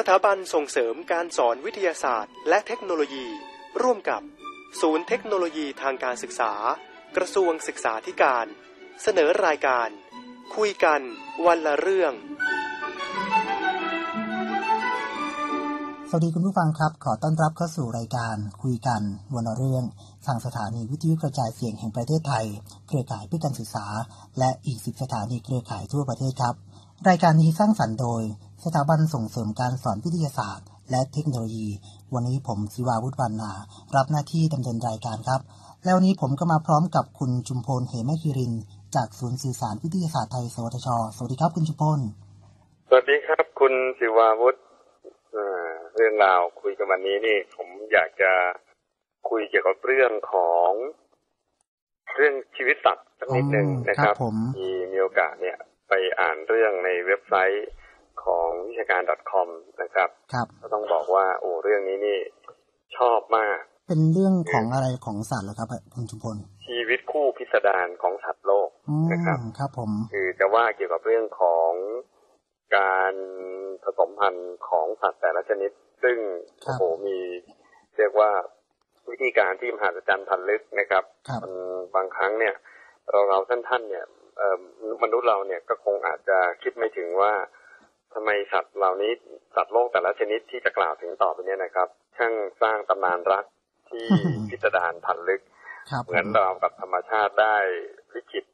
สถาบันส่งเสริมการสอนวิทยาศาสตร์ และเทคโนโลยี ร่วมกับ ศูนย์เทคโนโลยีทางการศึกษา กระทรวงศึกษาธิการ เสนอรายการ คุยกัน วันละเรื่อง สวัสดีคุณผู้ฟังครับ ขอต้อนรับเข้าสู่รายการ คุยกันวันละเรื่อง ทางสถานีวิทยุกระจายเสียงแห่งประเทศไทย เครือข่ายเพื่อการศึกษา และอีกสิบสถานีเครือข่ายทั่วประเทศครับ รายการนี้สร้างสรรค์โดย สถาบันส่งเสริมการสอนวิทยาศาสตร์ และเทคโนโลยี วันนี้ผมศิวาวุฒิวันนารับหน้าที่ดำเนินรายการครับ แล้ววันนี้ผมก็มาพร้อมกับคุณจุมพลเหมคิริน จากศูนย์สื่อสารวิทยาศาสตร์ไทย สวทช สวัสดีครับคุณจุมพล สวัสดีครับ คุณศิวาวุฒิเอ่อเรื่องราวคุยกันวันนี้นี่ ผมอยากจะคุยเกี่ยวกับเรื่องของเรื่องชีวิตสัตว์สักนิดหนึ่งนะคครัรับบผมมีมีโอกาสเนี่ย ไปอ่านเรื่องในเว็บไซต์ของวิชาการ .com นะครับครับ ก็ต้องบอกว่า โอ้เรื่องนี้นี่ชอบมาก เป็นเรื่องของอะไรของสัตว์เหรอครับคุณจุมพลชีวิตคู่พิสดารของสัตว์โลกอืนะครับมครับผมคือจะว่าเกี่ยวกับเรื่องของการผสมพันธุ์ของสัตว์แต่ละชนิด ซึ่งครัโอ้บโหมี เรียกว่าวิธีการที่มหัศจรรย์พันลึกนะครับครับมันบางครั้งเนี่ย เราเราท่านท่านๆเนี่ยเอ่อ มนุษย์เราเนี่ยก็คงอาจจะคิดไม่ถึงว่าทำไมสัตว์เหล่านี้สัตว์โลกแต่ละชนิดที่จะกล่าวถึงต่อไปเนี้นะครับ ช่างสร้างตำนานรักที่พิสดารพันลึกครับเหมือนเรากับธรรมชาติได้ลิขิต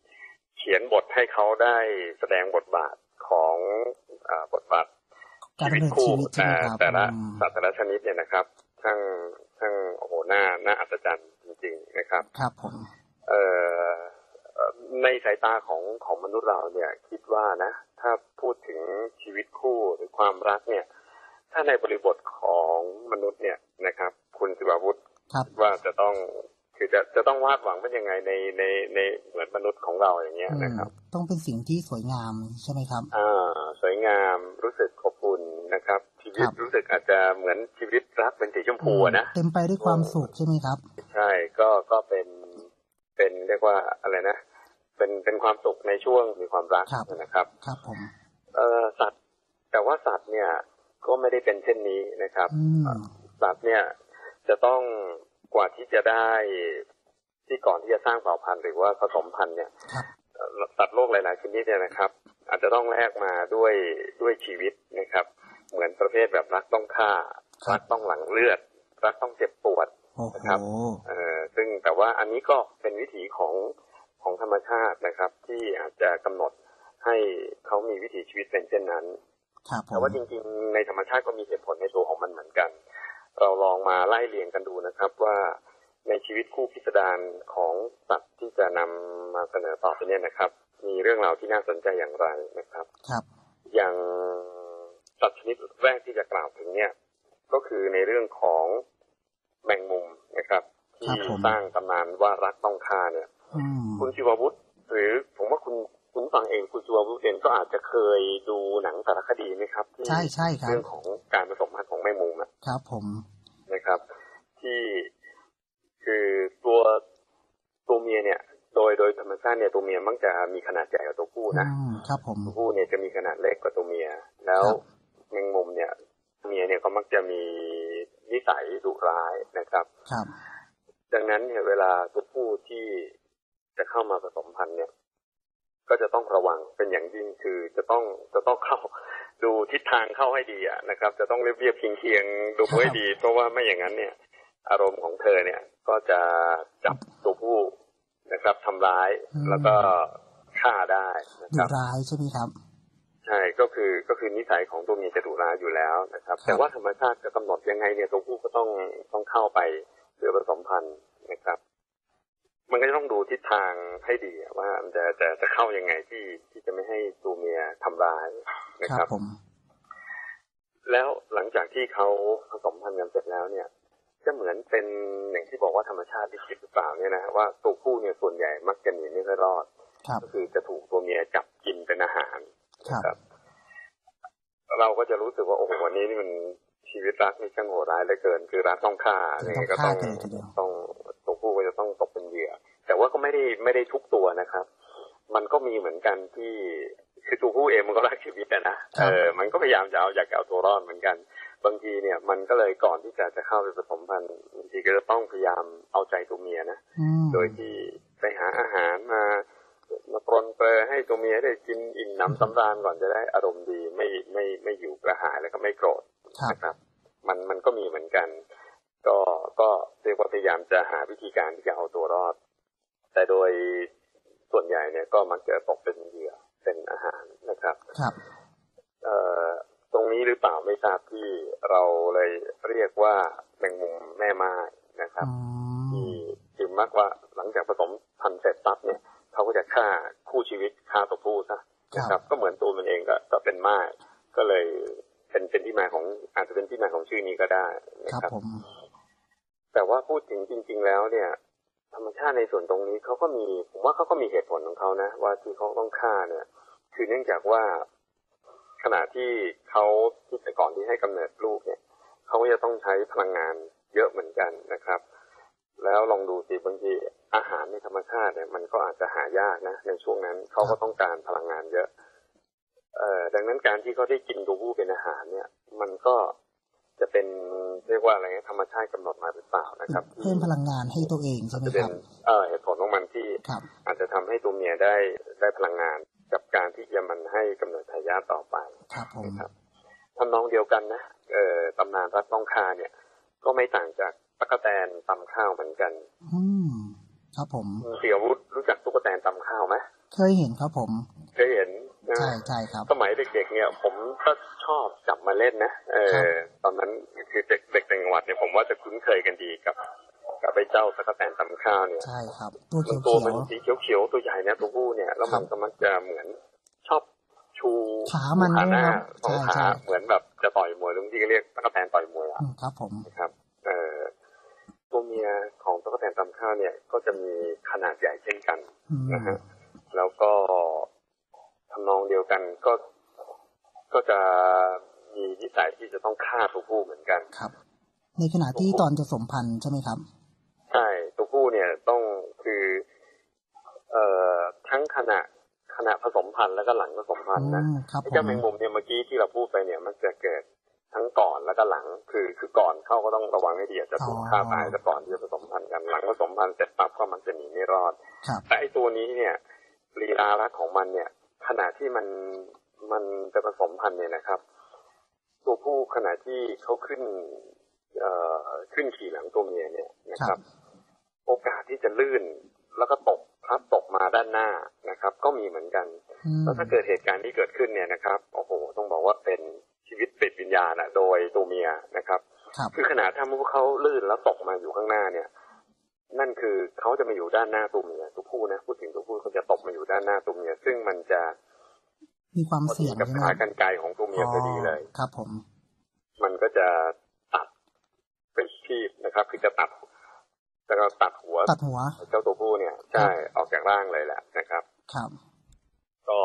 เขียนบทให้เขาได้แสดงบทบาทของอาบทบาทการชีวิตดำเนินคู่ชีวิตใช่แต่ไหมครับแต่ละอืมสัตว์แต่ละชนิดเนี่ยนะครับช่างช่างโอ้โหน่าน่าอัศจรรย์จริง ๆ นะครับ ครับผมเอ่อเอ่อ ในสายตาของของมนุษย์เราเนี่ย คิดว่านะ ถ้าพูดถึงชีวิตคู่หรือความรักเนี่ย ถ้าในบริบทของมนุษย์เนี่ยนะครับ คุณสิบาวุธครับว่าจะต้องคือจะจะต้องวาดหวังเป็นยังไงในในในเหมือนมนุษย์ของเราอย่างเงี้ยอืมนะครับ ต้องเป็นสิ่งที่สวยงามใช่ไหมครับอ่าสวยงามรู้สึกอบอุ่นนะครับ ชีวิตครับรู้สึกอาจจะเหมือนชีวิตรักเป็นสีชมพูอะนะเต็มไปด้วยความสุขใช่ไหมครับ ใช่ก็ก็เป็นเป็นเรียกว่าอะไรนะ เป็นเป็นความสุขในช่วงมีความรักครับนะครับครับผมเอ่อสัตว์ แต่ว่าสัตว์เนี่ยก็ไม่ได้เป็นเช่นนี้นะครับอืมสัตว์เนี่ยจะต้องกว่าที่จะได้ที่ก่อนที่จะสร้างเผ่าพันธุ์หรือว่าผสมพันธุ์เนี่ยครับเอ่อสัตว์โลกหลายๆชนิดเนี่ยนะครับ อาจจะต้องแลกมาด้วยด้วยชีวิตนะครับ เหมือนประเภทแบบรักต้องฆ่าครับรักต้องหลังเลือด รักต้องเจ็บปวดโอ้โหนะครับเอ่อซึ่งแต่ว่าอันนี้ก็เป็นวิถีของ ของธรรมชาตินะครับ ที่อาจจะกำหนดให้เขามีวิถีชีวิตเป็นเช่นนั้นครับผแต่มว่าจริงๆ ในธรรมชาติก็มีเหตุผลในตัวของมันเหมือนกัน เราลองมาไล่เรียงกันดูนะครับว่าในชีวิตคู่พิสดารของสัตว์ที่จะนำมาเสนอต่อไปเนี่ยนะครับ มีเรื่องราวที่น่าสนใจอย่างไรนะครับ ครับ อย่างสัตว์ชนิดแรกที่จะกล่าวถึงเนี่ย ก็คือในเรื่องของแมงมุมนะครับ ที่ครับผมสร้างตำนานว่ารักต้องฆ่าเนี่ยอืม คุณชิวาวุธหรือผมว่าคุณคุณฟังเองคุณชิวาวุธเองก็อาจจะเคยดูหนังสารคดีไหมครับที่ใช่ใช่ครับเรื่องของการผสมพันธุ์ของแมงมุมอะครับ ผมนะครับ ที่คือตัวตัวเมียเนี่ย โดยโดยธรรมชาติเนี่ยตัวเมียมักจะมีขนาดใหญ่กว่าตัวผู้นะอืมครับ ผมตัวผู้เนี่ยจะมีขนาดเล็กกว่าตัวเมีย แล้วครับแมงมุมเนี่ยเมียเนี่ยก็มักจะมีนิสัยดุร้ายนะครับ ครับ ดังนั้นเนี่ยเวลาตัวผู้ที่ จะเข้ามาผสมพันธุ์เนี่ย ก็จะต้องระวังเป็นอย่างยิ่งคือจะต้องจะต้องเข้าดูทิศทางเข้าให้ดีอะนะครับ จะต้องเรียบเรียบเคียงเคียงๆดูให้ดี เพราะว่าไม่อย่างนั้นเนี่ย อารมณ์ของเธอเนี่ย ก็จะจับตัวผู้นะครับทำร้ายอืมแล้วก็ฆ่าได้นะดุครับร้ายใช่ไหมครับใช่ก็คือก็คือนิสัยของตัวเมียจะดุร้ายอยู่แล้วนะครับครับแต่ว่าธรรมชาติจะกำหนดยังไงเนี่ยตัวผู้ก็ต้องต้องเข้าไปเพื่อผสมพันธุ์นะครับ มันก็จะต้องดูทิศทางให้ดีอะว่ามันจะจะจะเข้ายังไงที่ที่จะไม่ให้ตัวเมียทำร้ายนะคครัรับบผมแล้วหลังจากที่เขาผสมพันธุ์กันเสร็จแล้วเนี่ย จะเหมือนเป็นอย่างที่บอกว่าธรรมชาติที่คิดหรือเปล่าเนี่ยนะว่าตัวผู้เนี่ยส่วนใหญ่มักจะหนีไม่ค่อยรอดครับก็คือจะถูกตัวเมียจับกินเป็นอาหารครับครับ เราก็จะรู้สึกว่าโอ้โหวันนี้นี่มัน ชีวิตรักนี่ช่างโหดร้ายเหลือเกิน คือรักต้องฆ่ายังไงก็ต้องต้องฆ่ากันเลยทีเดียวต้องตัวผู้ก็จะต้องตกเป็นเหยื่อ แต่ว่าก็ไม่ได้ไม่ได้ทุกตัวนะครับ มันก็มีเหมือนกันที่คือตัวผู้เองมันก็รักชีวิตนะครัเอบอมันก็พยายามจะเอาอยากจะเอาตัวรอดเหมือนกัน บางทีเนี่ย มันก็เลยก่อนที่จะจะเข้าไปผสมพันธุ์บางทีก็จะต้องพยายามเอาใจตัวเมียนะอืมโดยที่ไปหาอาหารมามาปรนเปรอให้ตัวเมียได้กินอิ่มหนำสำราญก่อนจะได้อารมณ์ดีไม่ไม่ไม่อยู่กระหายแล้วก็ไม่โกรธครับนะครับ มันมันก็มีเหมือนกัน ก็ก็เรียกว่าพยายามจะหาวิธีการที่จะเอาตัวรอด แต่โดยส่วนใหญ่เนี่ยก็มักจะตกเป็นเหยื่อเป็นอาหารนะครับครับเอ่อตรงนี้หรือเปล่าไม่ทราบที่เราเลยเรียกว่าแมงมุมแม่ไม้นะครับอืมที่คือมักว่าหลังจากผสมพันธุ์เสร็จปั๊บเนี่ยเขาก็จะฆ่าคู่ชีวิตฆ่าตัวผู้ซะนะครับ ก็เหมือนตัวมันเองก็ก็เป็นไม้ ครับครับผม แต่ว่าพูดถึงจริง ๆ แล้วเนี่ย ธรรมชาติในส่วนตรงนี้เขาก็มีผมว่าเขาก็มีเหตุผลของเขานะ ว่าที่เขาต้องฆ่าเนี่ย คือเนื่องจากว่าขณะที่เขาที่แต่ก่อนที่ให้กำเนิดลูกเนี่ยเขาก็จะต้องใช้พลังงานเยอะเหมือนกันนะครับ แล้วลองดูสิบางทีอาหารในธรรมชาติเนี่ย มันก็อาจจะหายากนะในช่วงนั้นเขาก็ต้องการพลังงานเยอะ เอ่อดังนั้นการที่เขาได้กินตัวผู้เป็นอาหารเนี่ย มันก็ จะเป็นเรียกว่าอะไรนะธรรมชาติกำหนดมาหรือเปล่านะครับ เพิ่มพลังงานให้ตัวเองใช่ไหมจะคเป็นรับเอ่อเหตุผลของมันที่ครับอาจจะทำให้ตัวเมียได้ได้พลังงานกับการที่จะมันให้กำเนิดทายาทต่อไปครับผมนะครับทำนองเดียวกันนะเอ่อตำนานรักต้องคาเนี่ย ก็ไม่ต่างจากตะกแตนตำข้าวเหมือนกัน อืมครับผมคุณเสียวุฒิรู้จักตุ๊กแตนตำข้าวไหมเคยเห็นครับผม เคยเห็นนะ ใช่ใช่ครับ สมัยเด็กๆเนี่ย ผมก็ชอบจับมาเล่นนะเอครัอบตอนนั้นคือเด็กเด็กในจังหวัดเนี่ยผมว่าจะคุ้นเคยกันดีกับกับไอ้เจ้าตะกแตนตำข้าวเนี่ยใช่ครับตัวมันเขียวตัวเขีมัยนวสีเขียวๆตัวใหญ่เนี่ยตัวผู้เนี่ยแล้วมันก็มักจะเหมือนชอบชูขามันขาหน้าด้วยครับสองใช่ขาใช่เหมือนแบบจะต่อยมวยลุงที่เรียกตะกแตนต่อยมวยอะอืมครับ ผมนะครับ เอ่อตัวเมียของตะกแตนตำข้าวเนี่ยก็จะมีขนาดใหญ่เช่นกันอืมนะฮะแล้วก็ ทำนองเดียวกันก็ก็จะมีนิสัยที่จะต้องฆ่าตัวผู้เหมือนกันครับ ในขณะที่ตอนจะสมพันธุ์ใช่ไหมครับ ใช่ตัวผู้เนี่ยต้องคือ เอ่อทั้งขณะขณะผสมพันธุ์แล้วก็หลังผสมพันธุ์นะอืมครับไอ้ผเจ้ามแมงมุมเนี่ยเมื่อกี้ที่เราพูดไปเนี่ย มันจะเกิดทั้งก่อนแล้วก็หลัง คือคือก่อนเข้าก็ต้องระวังให้ดีอาจจะถูกฆ่าตายแต่ก่อนที่จะผสมพันธุ์กันหลังผสมพันธุ์เสร็จปั๊บก็มันจะหนีไม่รอดครับแต่ไอ้ตัวนี้เนี่ยลีลารักของมันเนี่ย ขณะที่มันมันจะผสมพันธุ์เนี่ยนะครับ ตัวผู้ขณะที่เขาขึ้นเอ่อขึ้นขี่หลังตัวเมียเนี่ยนะคครัรับบโอกาสที่จะลื่นแล้วก็ตกพลัดตกมาด้านหน้านะครับ ก็มีเหมือนกันอืมแล้วถ้าเกิดเหตุการณ์ที่เกิดขึ้นเนี่ยนะครับโอ้โหต้องบอกว่าเป็นชีวิตติดวิญญาณอะโดยตัวเมียนะครับครับคือขนาดถ้ามุเขาลื่นแล้วตกมาอยู่ข้างหน้าเนี่ย นั่นคือเขาจะมาอยู่ด้านหน้าตัวเมียตัวผู้นะพูดถึงตัวผู้เขาจะตกมาอยู่ด้านหน้าตัวเมียซึ่งมันจะมีความพอดีเสี่ยงกับใช่ไหมขาครับกันไกรของตัวเมียพอดีเลย ครับ ผม มันก็จะตัดเป็นชีพนะครับ คือจะตัดแล้วก็ตัดหัวตัดหัว เจ้าตัวผู้เนี่ยใช่ออกจากร่างเลยแหละนะครับ ครับ ก็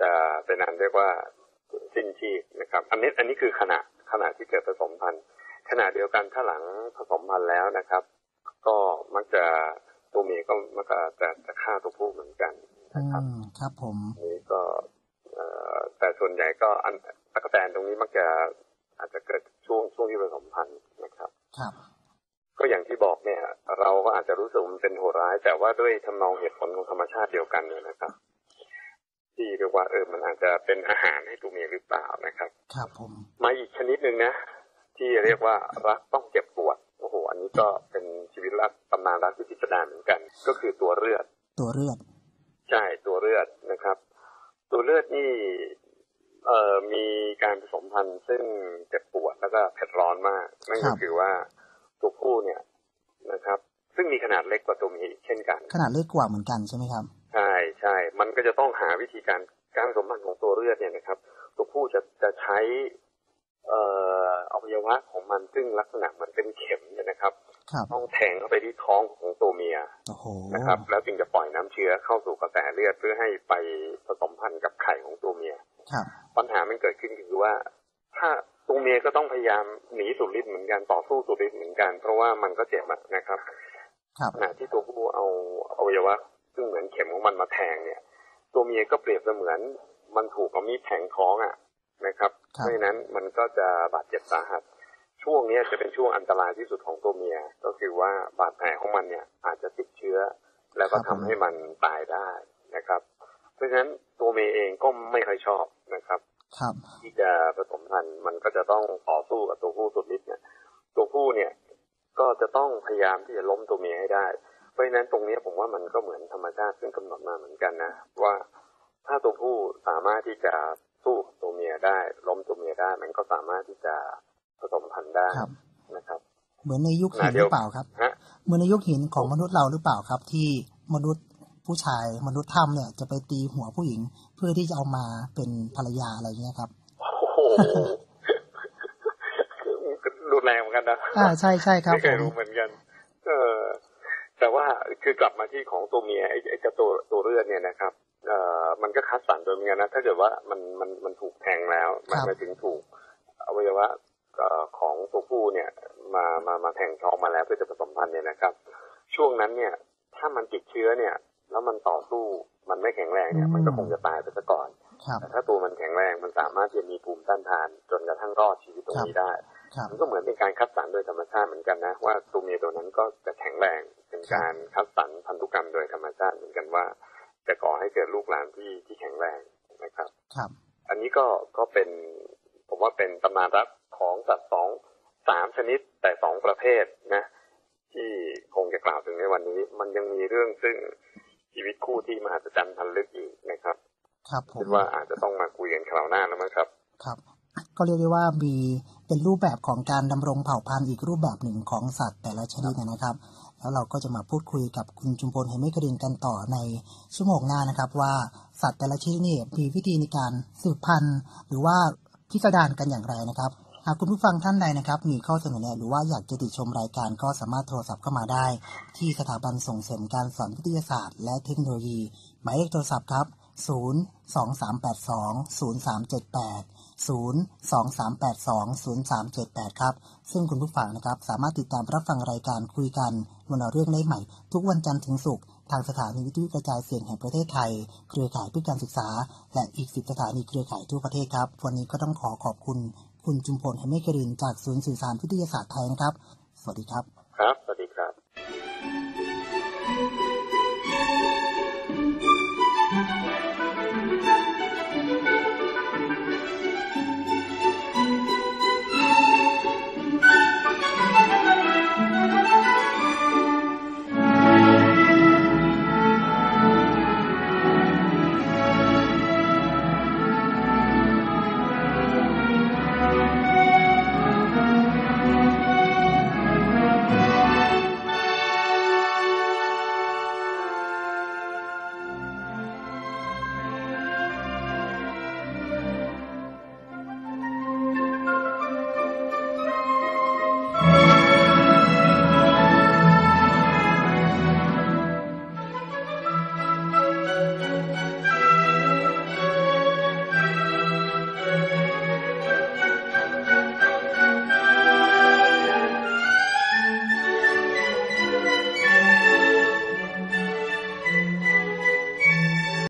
จะเป็นอันเรียกว่าสิ้นชีพนะครับ อันนี้อันนี้คือขณะขณะที่เกิดผสมพันธุ์ขณะเดียวกันถ้าหลังผสมพันธุ์แล้วนะครับ ก็มักจะตัวเมียก็มักจะจะจะฆ่าตัวผู้เหมือนกันอืนะครับมครับผมอันนี้ก็เอ่อแต่ส่วนใหญ่ก็อันตะกแตนตรงนี้มักจะอาจจะเกิดช่วงช่วงที่ผสมพันธุ์นะครับครับ ก็อย่างที่บอกเนี่ย เราก็อาจจะรู้สึกว่ามันเป็นโหดร้าย แต่ว่าด้วยทำนองเหตุผลของธรรมชาติเดียวกันเนี่ยนะครับ ที่เรียกว่าเออมันอาจจะเป็นอาหารให้ตัวเมียหรือเปล่านะครับ ครับผมมาอีกชนิดหนึ่งนะที่เรียกว่ารักต้องเจ็บปวด โอ้โห อันนี้ก็เป็นชีวิตรักตำนานรักที่พิสดารเหมือนกัน ก็คือตัวเลือด ตัวเลือด ใช่ตัวเลือดนะครับ ตัวเลือดนี่เอ่อมีการผสมพันธุ์ซึ่งเจ็บปวดแล้วก็เผ็ดร้อนมากนั่นครัก็บคือว่าตัวผู้เนี่ยนะครับ ซึ่งมีขนาดเล็กกว่าตัวเมียอีกเช่นกัน ขนาดเล็กกว่าเหมือนกันใช่ไหมครับ ใช่ใช่มันก็จะต้องหาวิธีการการผสมพันธุ์ของตัวเลือดเนี่ยนะครับ ตัวผู้จะจะใช้ เอ่ออวัยวะของมันซึ่งลักษณะเหมือนเป็นเข็มเนี่ยนะครับครับต้องแทงเข้าไปที่ท้องของตัวเมียโอ้โหนะครับ แล้วจึงจะปล่อยน้ำเชื้อเข้าสู่กระแสเลือดเพื่อให้ไปผสมพันธุ์กับไข่ของตัวเมียครับปัญหามันเกิดขึ้นคือว่า ถ้าตัวเมียก็ต้องพยายามหนีสุดฤทธิ์เหมือนกันต่อสู้สุดฤทธิ์เหมือนกัน เพราะว่ามันก็เจ็บอะนะครับครับขณะที่ตัวผู้เอาอวัยวะซึ่งเหมือนเข็มของมันมาแทงเนี่ย ตัวเมียก็เปรียบเสมือนมันถูกเอามีดแทงท้องอะ นะครับครับเพราะฉะนั้นมันก็จะบาดเจ็บสาหัส ช่วงเนี้ยจะเป็นช่วงอันตรายที่สุดของตัวเมีย ก็คือว่าบาดแผลของมันเนี่ยอาจจะติดเชื้อ แล้วก็ทำให้มันตายได้นะครับ เพราะฉะนั้นตัวเมียเองก็ไม่ค่อยชอบนะครับครับที่จะผสมพันธุ์มันก็จะต้องต่อสู้กับตัวผู้สุดฤทธิ์เนี่ยตัวผู้เนี่ยก็จะต้องพยายามที่จะล้มตัวเมียให้ได้ เพราะฉะนั้นตรงนี้ผมว่ามันก็เหมือนธรรมชาติซึ่งกำหนดมาเหมือนกันนะ ว่าถ้าตัวผู้สามารถที่จะ สู้กับตัวเมียได้ ล้มตัวเมียได้ มันก็สามารถที่จะผสมพันธุ์ได้ครับนะครับ เหมือนในยุคหินอ่าเดี๋หยวรือเปล่าครับฮะเหมือนในยุคหินของมนุษย์เราหรือเปล่าครับ ที่มนุษย์ผู้ชายมนุษย์ถ้ำเนี่ย จะไปตีหัวผู้หญิงเพื่อที่จะเอามาเป็นภรรยาอะไรเงี้ยครับโอ้โหรุนแรงเหมือนกันนะอ่าใช่ใช่ครับไม่เคผยมรู้เหมือนกัน เออแต่ว่าคือกลับมาที่ของตัวเมียไอ้ไอ้เจ้าตัวตัวเลือดเนี่ยนะครับเอ่อ มันก็คัดสรรโดยเหมือนกันนะ ถ้าเกิดว่ามันมันมันถูกแทงแล้ว มันไปถึงถูกอวัยวะเอ่อของตัวผู้เนี่ยมามามาแทงท้องมาแล้วเพื่อจะผสมพันธุ์เนี่ยนะครับ ช่วงนั้นเนี่ย ถ้ามันติดเชื้อเนี่ย แล้วมันต่อสู้มันไม่แข็งแรงเนี่ยมันก็คงจะตายไปซะก่อนครับแต่ถ้าตัวมันแข็งแรงมันสามารถที่จะมีภูมิต้านทาน จนกระทั่งรอดชีวิตตรงนี้ได้ครับมันก็เหมือนเป็นการคัดสรรโดยธรรมชาติเหมือนกันนะ ว่าตัวเมียตัวนั้นก็จะแข็งแรงเป็นการคัดสรรพันธุกรรมโดยธรรมชาติเหมือนกันว่า จะก่อให้เกิดลูกหลานที่ที่แข็งแรงนะครับ ครับ อันนี้ก็ก็เป็นผมว่าเป็นตำนานรักของสัตว์สองสามชนิดแต่สองประเภทนะ ที่คงจะกล่าวถึงในวันนี้ มันยังมีเรื่องซึ่งชีวิตคู่ที่มหัศจรรย์พันลึกอีกนะครับ ครับผคิมดว่าอาจจะต้องมาคุยกันคราวหน้าแล้วมั้งครับ ครับ ก็เรียกได้ว่ามีเป็นรูปแบบของการดำรงเผ่าพันธุ์อีกรูปแบบหนึ่งของสัตว์แต่ละชนิดนะครับ แล้วเราก็จะมาพูดคุยกับคุณจุมพลเฮมิกรินกันต่อในชั่วโมงหน้านะครับว่าสัตว์แต่ละชนิดนี่มีวิธีในการสืบพันธุ์ หรือว่าพิสดารกันอย่างไรนะครับหากคุณผู้ฟังท่านใดนะครับ มีข้อเสนอแนะหรือว่าอยากจะติชมรายการก็สามารถโทรศัพท์เข้ามาได้ ที่สถาบันส่งเสริมการสอนวิทยาศาสตร์ และเทคโนโลยี หมายเลขโทรศัพท์ครับ 0 023820378 ครับ ซึ่งคุณผู้ฟังนะครับสามารถติดตามรับฟังรายการคุยกันวันละเรื่องได้ใหม่ ทุกวันจันทร์ถึงศุกร์ทางสถานีวิทยุกระจายเสียงแห่งประเทศไทย เครือข่ายเพื่อการศึกษา และอีก 10 สถานีเครือข่ายทั่วประเทศครับ วันนี้ก็ต้องขอขอบคุณ คุณจุมพลเฮมเมกรินจากศูนย์สื่อสารวิทยาศาสตร์ไทยนะครับ สวัสดีครับ ครับ สวัสดีครับ